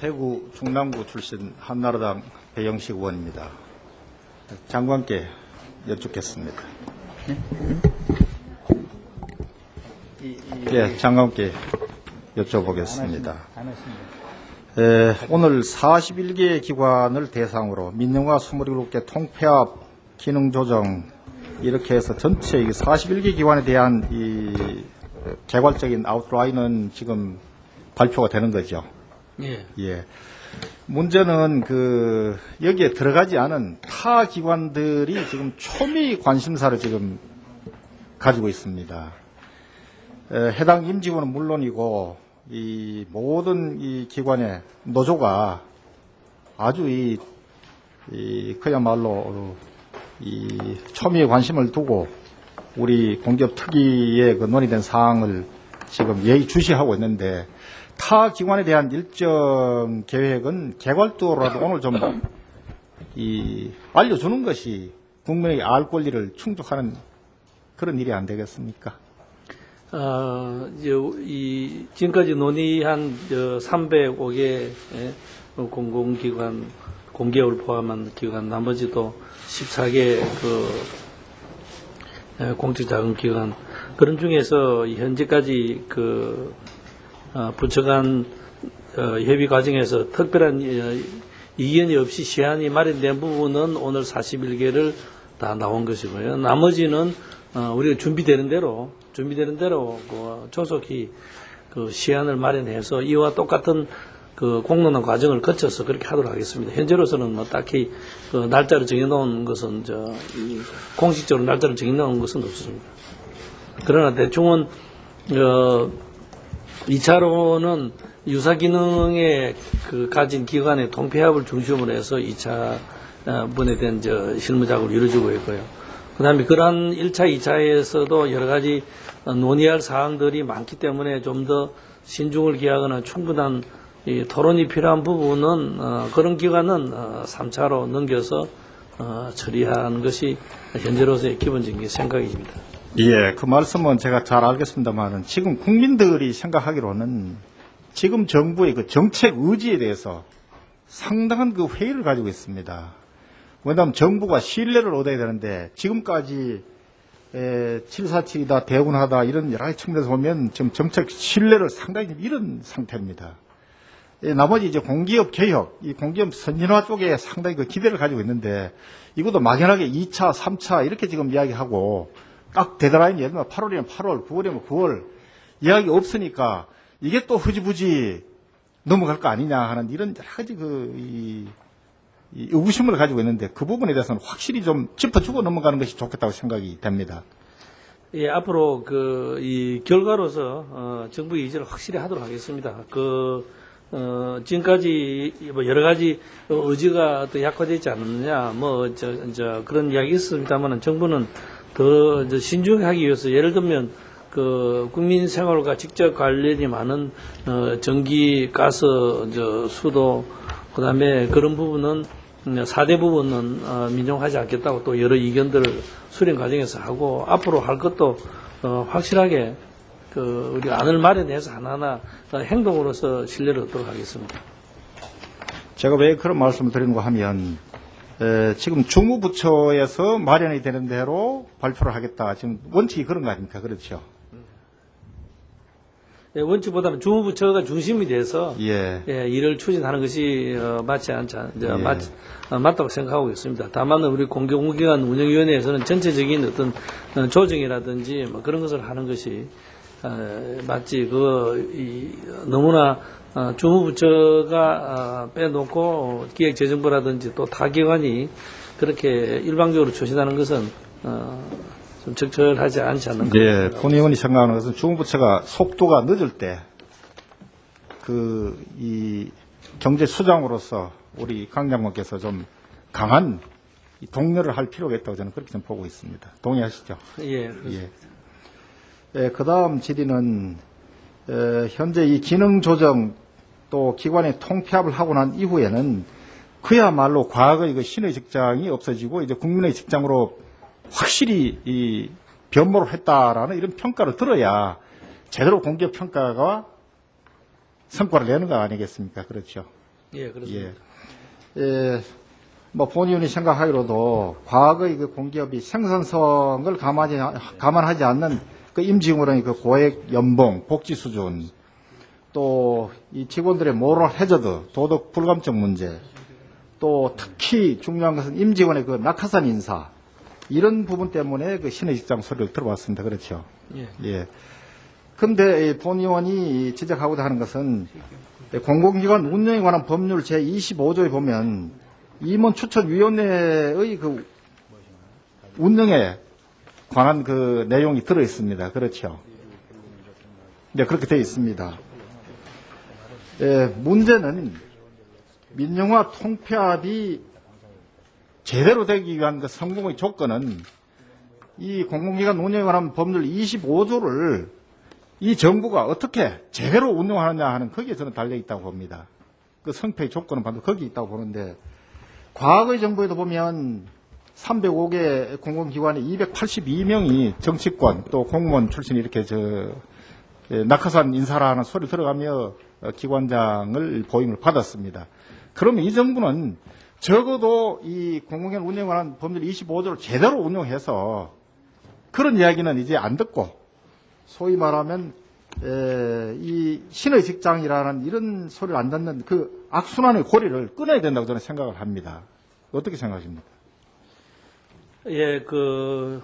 대구 중남구 출신 한나라당 배영식 의원입니다. 장관께 여쭙겠습니다. 예, 장관께 여쭤보겠습니다. 에, 오늘 41개 기관을 대상으로 민영화 27개 통폐합 기능 조정 이렇게 해서 전체 이 41개 기관에 대한 이 개괄적인 아웃라인은 지금 발표가 되는 거죠. 예. 예. 문제는 그 여기에 들어가지 않은 타 기관들이 지금 초미 관심사를 지금 가지고 있습니다. 에, 해당 임직원은 물론이고 이 모든 이 기관의 노조가 아주 이, 이 그야말로 이 초미에 관심을 두고 우리 공기업 특위의 그 논의된 사항을 지금 예의주시하고 있는데 타 기관에 대한 일정 계획은 개괄도로라도 오늘 좀 이 알려주는 것이 국민의 알 권리를 충족하는 그런 일이 안 되겠습니까? 어, 이제 이 지금까지 논의한 305개 예, 공공기관, 공기업을 포함한 기관, 나머지도 14개 그 예, 공적자금기관 그런 중에서 현재까지 그 어, 부처 간 어, 협의 과정에서 특별한 어, 이견이 없이 시한이 마련된 부분은 오늘 41개를 다 나온 것이고요. 나머지는 어, 우리가 준비되는 대로 준비되는 대로 그 조속히 그 시한을 마련해서 이와 똑같은 그 공론화 과정을 거쳐서 그렇게 하도록 하겠습니다. 현재로서는 뭐 딱히 그 날짜를 정해놓은 것은 저이 공식적으로 날짜를 정해놓은 것은 없습니다. 그러나 대충은 어 2차로는 유사 기능에 그 가진 기관의 통폐합을 중심으로 해서 2차 분에 대한 저 실무 작업을 이루어지고 있고요. 그 다음에 그러한 1차, 2차에서도 여러 가지 어, 논의할 사항들이 많기 때문에 좀 더 신중을 기하거나 충분한 이 토론이 필요한 부분은 어, 그런 기관은 어, 3차로 넘겨서 어, 처리하는 것이 현재로서의 기본적인 생각입니다. 예, 그 말씀은 제가 잘 알겠습니다만은 지금 국민들이 생각하기로는 지금 정부의 그 정책 의지에 대해서 상당한 그 회의를 가지고 있습니다. 왜냐하면 정부가 신뢰를 얻어야 되는데 지금까지 에, 747이다 대운하다 이런 여러 가지 측면에서 보면 지금 정책 신뢰를 상당히 좀 잃은 상태입니다. 예, 나머지 이제 공기업 개혁, 이 공기업 선진화 쪽에 상당히 그 기대를 가지고 있는데 이것도 막연하게 2차, 3차 이렇게 지금 이야기하고 딱 데드라인이 예를 들면 8월이면 8월, 9월이면 9월 이야기 없으니까 이게 또 흐지부지 넘어갈 거 아니냐 하는 이런 여러 가지 그, 이, 이 의구심을 가지고 있는데 그 부분에 대해서는 확실히 좀 짚어주고 넘어가는 것이 좋겠다고 생각이 됩니다. 예, 앞으로 그, 이 결과로서, 어, 정부 의지를 확실히 하도록 하겠습니다. 그, 어, 지금까지 뭐 여러 가지 의지가 또 약화되지 않느냐, 뭐, 저, 저, 그런 이야기 있습니다만 정부는 더 신중하기 위해서 예를 들면 그 국민 생활과 직접 관련이 많은 어, 전기, 가스, 저 수도 그 다음에 그런 부분은 음, 사대 부분은 어, 민용하지 않겠다고 또 여러 의견들을 수렴 과정에서 하고 앞으로 할 것도 어, 확실하게 그 우리가 안을 마련해서 하나하나 어, 행동으로서 신뢰를 얻도록 하겠습니다. 제가 왜 그런 말씀을 드리는가 하면 에, 지금 중무부처에서 마련이 되는 대로 발표를 하겠다. 지금 원칙이 그런 거 아닙니까? 그렇죠? 예, 원칙보다는 주무부처가 중심이 돼서 예. 예, 일을 추진하는 것이 어, 맞지 않자 이제 예. 맞, 어, 맞다고 생각하고 있습니다. 다만 우리 공공기관 운영위원회에서는 전체적인 어떤 어, 조정이라든지 뭐 그런 것을 하는 것이 어, 맞지. 그 이, 너무나 어, 주무부처가 어, 빼놓고 기획재정부라든지 또 타 기관이 그렇게 일방적으로 추진하는 것은 어, 좀 적절하지 않지 않는 가 예, 본 의원이 생각하는 것은 중부처가 속도가 늦을 때, 그, 이, 경제 수장으로서 우리 강 장관께서 좀 강한 이 독려를 할 필요가 있다고 저는 그렇게 좀 보고 있습니다. 동의하시죠? 예, 예. 예, 그 다음 질의는, 에, 현재 이 기능 조정 또 기관의 통폐합을 하고 난 이후에는 그야말로 과거의 그 신의 직장이 없어지고 이제 국민의 직장으로 확실히 이 변모를 했다라는 이런 평가를 들어야 제대로 공기업 평가가 성과를 내는 거 아니겠습니까? 그렇죠. 예, 그렇습니다. 예. 예, 뭐 본의원이 생각하기로도 과거의 그 공기업이 생산성을 감안하지, 감안하지 않는 그 임직원의 그 고액 연봉, 복지 수준, 또 이 직원들의 모럴 해저드, 도덕 불감증 문제, 또 특히 중요한 것은 임직원의 그 낙하산 인사, 이런 부분 때문에 그 신의 직장 소리를 들어봤습니다. 그렇죠. 예. 예. 근데 이본 의원이 지적하고자 하는 것은 공공기관 운영에 관한 법률 제25조에 보면 임원 추천위원회의 그 운영에 관한 그 내용이 들어 있습니다. 그렇죠. 네, 그렇게 되어 있습니다. 예, 문제는 민영화 통폐합이 제대로 되기 위한 그 성공의 조건은 이 공공기관 운영에 관한 법률 25조를 이 정부가 어떻게 제대로 운영하느냐 하는 거기에 저는 달려 있다고 봅니다. 그 성패의 조건은 바로 거기 있다고 보는데 과거의 정부에도 보면 305개 공공기관에 282명이 정치권 또 공무원 출신 이렇게 저 예, 낙하산 인사라는 소리 들어가며 어, 기관장을 보임을 받았습니다. 그러면 이 정부는 적어도 이 공공기관 운영에 관한 법률 25조를 제대로 운영해서 그런 이야기는 이제 안 듣고 소위 말하면 에, 이 신의 직장이라는 이런 소리를 안 듣는 그 악순환의 고리를 끊어야 된다고 저는 생각을 합니다. 어떻게 생각하십니까? 예, 그,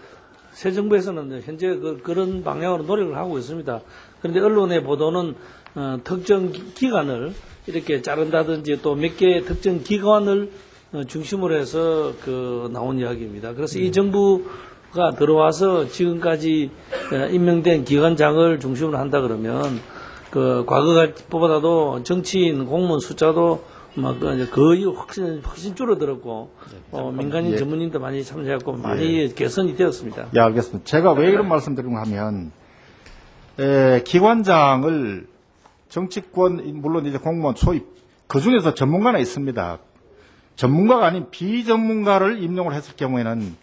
새 정부에서는 현재 그, 그런 방향으로 노력을 하고 있습니다. 그런데 언론의 보도는 어, 특정 기- 기관을 이렇게 자른다든지 또 몇개 특정 기관을 어, 중심으로 해서 그 나온 이야기입니다. 그래서 이 정부가 들어와서 지금까지 어, 임명된 기관장을 중심으로 한다 그러면 그 과거보다도 정치인 공무원 숫자도 막그 거의 훨씬, 훨씬 줄어들었고 어, 민간인 예. 전문인도 많이 참여했고 많이 개선이 되었습니다. 예, 알겠습니다. 제가 왜 이런 말씀 드리는가 하면, 에, 기관장을 정치권, 물론 이제 공무원 소입, 그 중에서 전문가는 있습니다. 전문가가 아닌 비전문가를 임용을 했을 경우에는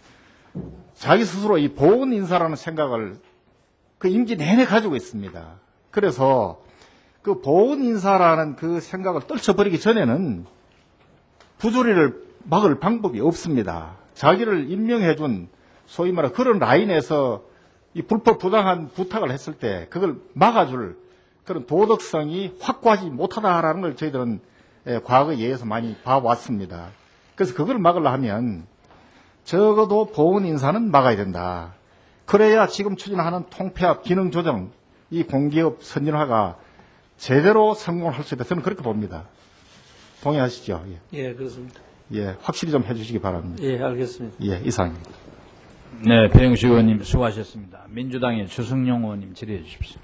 자기 스스로 이 보훈 인사라는 생각을 그 임기 내내 가지고 있습니다. 그래서 그 보훈 인사라는 그 생각을 떨쳐버리기 전에는 부조리를 막을 방법이 없습니다. 자기를 임명해준 소위 말해 그런 라인에서 이 불법 부당한 부탁을 했을 때 그걸 막아줄 그런 도덕성이 확고하지 못하다라는 걸 저희들은 예, 과거 예에서 많이 봐왔습니다. 그래서 그걸 막으려 하면 적어도 보훈 인사는 막아야 된다. 그래야 지금 추진하는 통폐합 기능 조정 이 공기업 선진화가 제대로 성공을 할수 있다. 저는 그렇게 봅니다. 동의하시죠? 예, 예, 그렇습니다. 예, 확실히 좀 해주시기 바랍니다. 예, 알겠습니다. 예, 이상입니다. 네, 배영식 의원님 수고하셨습니다. 민주당의 주승용 의원님 질의해 주십시오.